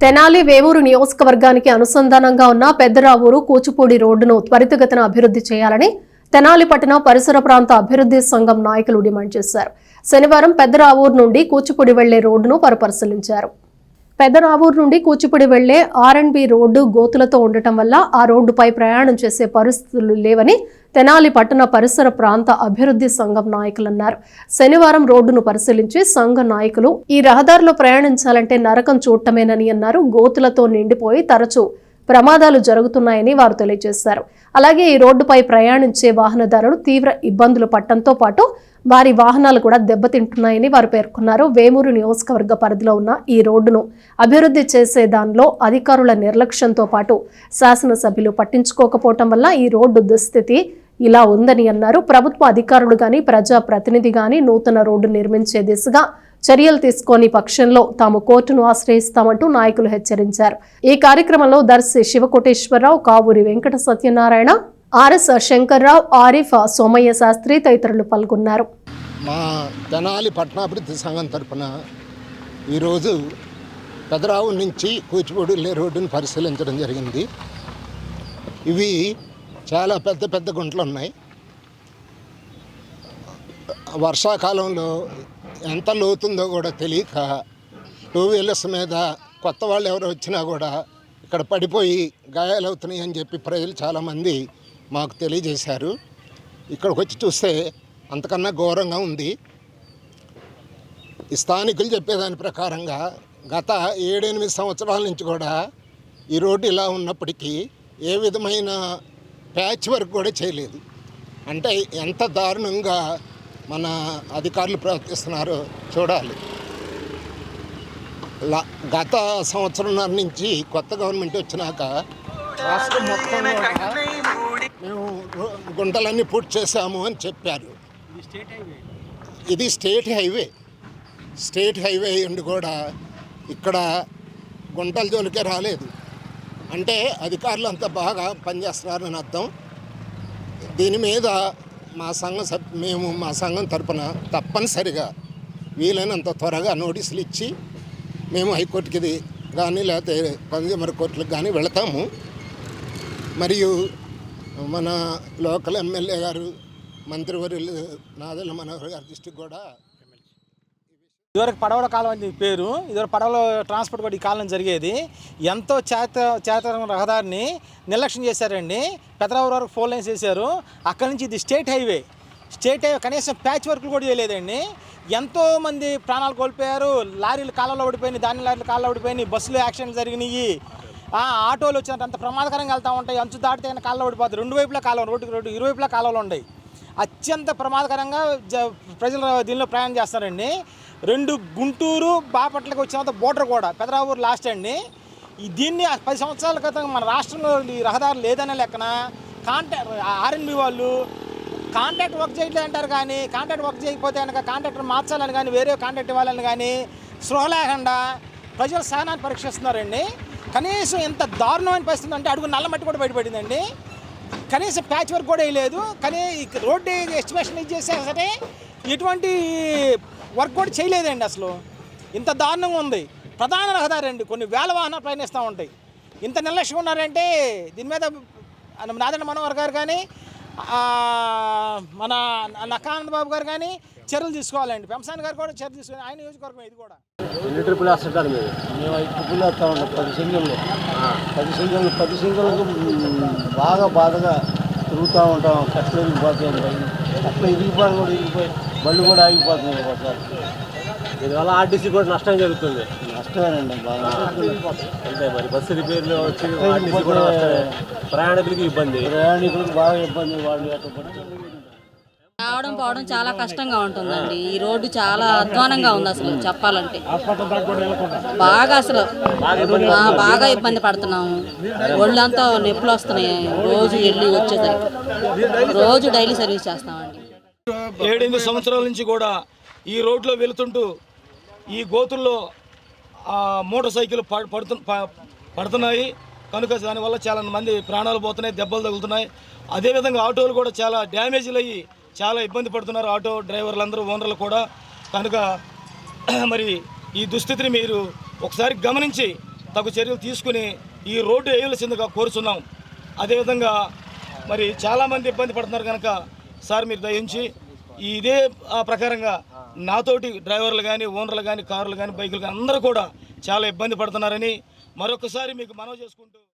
తెనాలి వేవూరు నియోజకవర్గానికి అనుసంధానంగా ఉన్న పెద్దరావూరు కూచిపూడి రోడ్డును త్వరితగతిన అభివృద్ధి చేయాలని తెనాలి పట్టణ పరిసర ప్రాంత అభివృద్ధి సంఘం నాయకులు డిమాండ్ చేశారు. శనివారం పెద్దరావూరు నుండి కూచిపూడి వెళ్ళే రోడ్డును పరిపరిశీలించారు. పరిశీలించారు పెద్దరావూరు నుండి కూచిపూడి వెళ్ళే ఆర్ అండ్ బి రోడ్డు గోతులతో ఉండటం వల్ల ఆ రోడ్డుపై ప్రయాణం చేసే పరిస్థితులు లేవని తెనాలి పట్టణ పరిసర ప్రాంత అభివృద్ధి సంఘం నాయకులు అన్నారు శనివారం రోడ్డును పరిశీలించి సంఘ నాయకులు ఈ రహదారిలో ప్రయాణించాలంటే నరకం చూడటమేనని అన్నారు. గోతులతో నిండిపోయి తరచూ ప్రమాదాలు జరుగుతున్నాయని వారు తెలియజేశారు. అలాగే ఈ రోడ్డుపై ప్రయాణించే వాహనదారులు తీవ్ర ఇబ్బందులు పట్టడంతో పాటు వారి వాహనాలు కూడా దెబ్బతింటున్నాయని వారు పేర్కొన్నారు. వేమూరు నియోజకవర్గ పరిధిలో ఉన్న ఈ రోడ్డును అభివృద్ధి చేసే దానిలో అధికారుల నిర్లక్ష్యంతో పాటు శాసనసభ్యులు పట్టించుకోకపోవటం వల్ల ఈ రోడ్డు దుస్థితి ఇలా ఉందని అన్నారు. ప్రభుత్వ అధికారులు కానీ ప్రజా ప్రతినిధి నూతన రోడ్డు నిర్మించే దిశగా చర్యలు తీసుకోని పక్షంలో తాము కోర్టును ఆశ్రయిస్తామంటూ నాయకులు హెచ్చరించారు. ఈ కార్యక్రమంలో దర్శి శివకోటేశ్వరరావు కావూరి వెంకట సత్యనారాయణ ఆర్ఎస్ శంకర్రావు ఆరిఫ్ సోమయ్య శాస్త్రి తదితరులు పాల్గొన్నారు. మా తెనాలి పట్టణాభివృద్ధి సంఘం తరపున ఈరోజు పెదరావు నుంచి కూచిపూడి రోడ్డును పరిశీలించడం జరిగింది. ఇవి చాలా పెద్ద పెద్ద గుంటలు ఉన్నాయి. వర్షాకాలంలో ఎంత లోతుందో కూడా తెలియక టూ వీలర్స్ మీద కొత్త వాళ్ళు ఎవరు వచ్చినా కూడా ఇక్కడ పడిపోయి గాయాలవుతున్నాయి అని చెప్పి ప్రజలు చాలామంది మాకు తెలియజేశారు. ఇక్కడికి వచ్చి చూస్తే అంతకన్నా ఘోరంగా ఉంది. ఈ స్థానికులు చెప్పేదాని ప్రకారంగా గత ఏడెనిమిది సంవత్సరాల నుంచి కూడా ఈ రోడ్డు ఇలా ఉన్నప్పటికీ ఏ విధమైన ప్యాచ్ వర్క్ కూడా చేయలేదు. అంటే ఎంత దారుణంగా మన అధికారులు ప్రవర్తిస్తున్నారో చూడాలి. గత సంవత్సరంన్నర నుంచి కొత్త గవర్నమెంట్ వచ్చినాక రాష్ట్రం మొత్తంలో కూడా మేము గుంటలన్నీ పూర్తి చేశాము అని చెప్పారు. ఇది స్టేట్ హైవే. స్టేట్ హైవే ఉండి కూడా ఇక్కడ గుంటల జోలికే రాలేదు. అంటే అధికారులు అంత బాగా పనిచేస్తున్నారని అర్థం. దీని మీద మా సంఘం మేము మా సంఘం తరపున తప్పనిసరిగా వీలైనంత త్వరగా నోటీసులు ఇచ్చి మేము హైకోర్టుకి ఇది కానీ లేకపోతే కన్జ్యూమర్ కోర్టులకు కానీ వెళతాము. మరియు మన లోకల్ ఎమ్మెల్యే గారు మంత్రివర్యులు నాదెల్ల మనోహర్ గారి దృష్టికి కూడా ఇదివరకు పడవల కాలం అని పేరు. ఇదివరకు పడవలో ట్రాన్స్పోర్ట్ కూడా ఈ కాలం జరిగేది. ఎంతో చేత చేత రహదారిని నిర్లక్ష్యం చేశారండి. పెదరావు వరకు ఫోన్ లైన్స్ వేశారు అక్కడి నుంచి ఇది స్టేట్ హైవే. స్టేట్ హైవే కనీసం ప్యాచ్ వర్క్లు కూడా చేయలేదండి. ఎంతో మంది ప్రాణాలు కోల్పోయారు. లారీలు కాలంలో పడిపోయినాయి దాని లారీలు కాలంలో పడిపోయినాయి బస్సులు యాక్సిడెంట్లు జరిగినాయి. ఆ, ఆటోలు వచ్చినంత అంత ప్రమాదకరంగా వెళ్తూ ఉంటాయి. అంచు దాటితే అయినా కాలంలో పడిపోతుంది రెండు వైపులా కాలువ రోడ్డుకి రోడ్డు ఇరువైపులా కాలువలు ఉన్నాయి అత్యంత ప్రమాదకరంగా జ ప్రజలు దీనిలో ప్రయాణం చేస్తారండి. రెండు గుంటూరు బాపట్లకి వచ్చినంత బోర్డర్ కూడా పెదరావూరు లాస్ట్ అండి. దీన్ని పది సంవత్సరాల క్రితం మన రాష్ట్రంలో ఈ రహదారి లేదనే లెక్కన కాంటాక్ట్ ఆర్ఎన్బి వాళ్ళు కాంట్రాక్ట్ వర్క్ చేయట్లేదు అంటారు కానీ కాంట్రాక్ట్ వర్క్ చేయకపోతే కనుక కాంట్రాక్టర్ మార్చాలని కానీ వేరే కాంట్రాక్ట్ ఇవ్వాలని కానీ స్పృహ లేకుండా ప్రజల సహనాన్ని పరీక్షిస్తున్నారండి. కనీసం ఎంత దారుణమైన పరిస్థితి అంటే అడుగు నల్ల మట్టి కూడా బయటపడిందండి. కనీసం ప్యాచ్ వర్క్ కూడా వేయలేదు. కానీ రోడ్డు ఎస్టిమేషన్ ఇచ్చేసే సరే ఎటువంటి వర్క్ కూడా చేయలేదండి అసలు. ఇంత దారుణంగా ఉంది. ప్రధాన రహదారి అండి. కొన్ని వేల వాహనాలు ప్రయాణిస్తూ ఉంటాయి. ఇంత నిర్లక్ష్యం ఉన్నారంటే దీని మీద నాదండ మనోహర్ గారు కానీ ఆ, మన నకానంద బాబు గారు కానీ చర్యలు తీసుకోవాలండి. పెంసాన్ గారు కూడా చర్యలు తీసుకోవాలి. ఆయన నియోజకవర్గం ఇది కూడా. ఎన్ని ట్రిపుల్ వేస్తుంటారు మీరు మేము ఐదు ట్రిప్పులు వేస్తా ఉంటాం పది సింగిళ్ళు పది సింగిళ్ళు పది సింగిళ్ళకు బాగా బాధగా తిరుగుతూ ఉంటాం. కష్టం ఇరిగిపోతాయి భయం అట్లా ఇరిగిపోయి కూడా ఇరిగిపోయి బళ్ళు కూడా ఆగిపోతున్నాయి ఒకసారి దీనివల్ల ఆర్టీసీ కూడా నష్టం జరుగుతుంది. నష్టమేనండి బాగా అంతే మరి బస్సు రిపేర్లు వచ్చి ఆర్టీసీ కూడా నష్టమే. ప్రయాణికులకి ఇబ్బంది. ప్రయాణికులకు బాగా ఇబ్బంది వాళ్ళు రావడం పోవడం చాలా కష్టంగా ఉంటుందండి. ఈ రోడ్డు చాలా అధ్వానంగా ఉంది అసలు చెప్పాలంటే. బాగా అసలు బాగా ఇబ్బంది పడుతున్నాము. ఒళ్ళంతా నొప్పులు వస్తున్నాయి. రోజు వెళ్ళి వచ్చేసరికి. రోజు డైలీ సర్వీస్ చేస్తామండి. ఏడెనిమిది సంవత్సరాల నుంచి కూడా ఈ రోడ్లో వెళుతుంటూ ఈ గోతుల్లో మోటార్ సైకిల్ ప- పడుతు ప- పడుతున్నాయి. కనుక దానివల్ల చాలా మంది ప్రాణాలు పోతున్నాయి దెబ్బలు తగులుతున్నాయి. అదేవిధంగా ఆటోలు కూడా చాలా డ్యామేజ్లు అయ్యి చాలా ఇబ్బంది పడుతున్నారు ఆటో డ్రైవర్లు అందరూ ఓనర్లు కూడా. కనుక మరి ఈ దుస్థితిని మీరు ఒకసారి గమనించి తగు చర్యలు తీసుకుని ఈ రోడ్డు వేయవలసిందిగా కోరుచున్నాం. అదేవిధంగా మరి చాలామంది ఇబ్బంది పడుతున్నారు కనుక సార్ మీరు దయించి ఇదే ఆ, ప్రకారంగా నాతోటి డ్రైవర్లు కానీ ఓనర్లు కానీ కార్లు కానీ బైకులు కానీ అందరూ కూడా చాలా ఇబ్బంది పడుతున్నారని మరొకసారి మీకు మనవి చేసుకుంటూ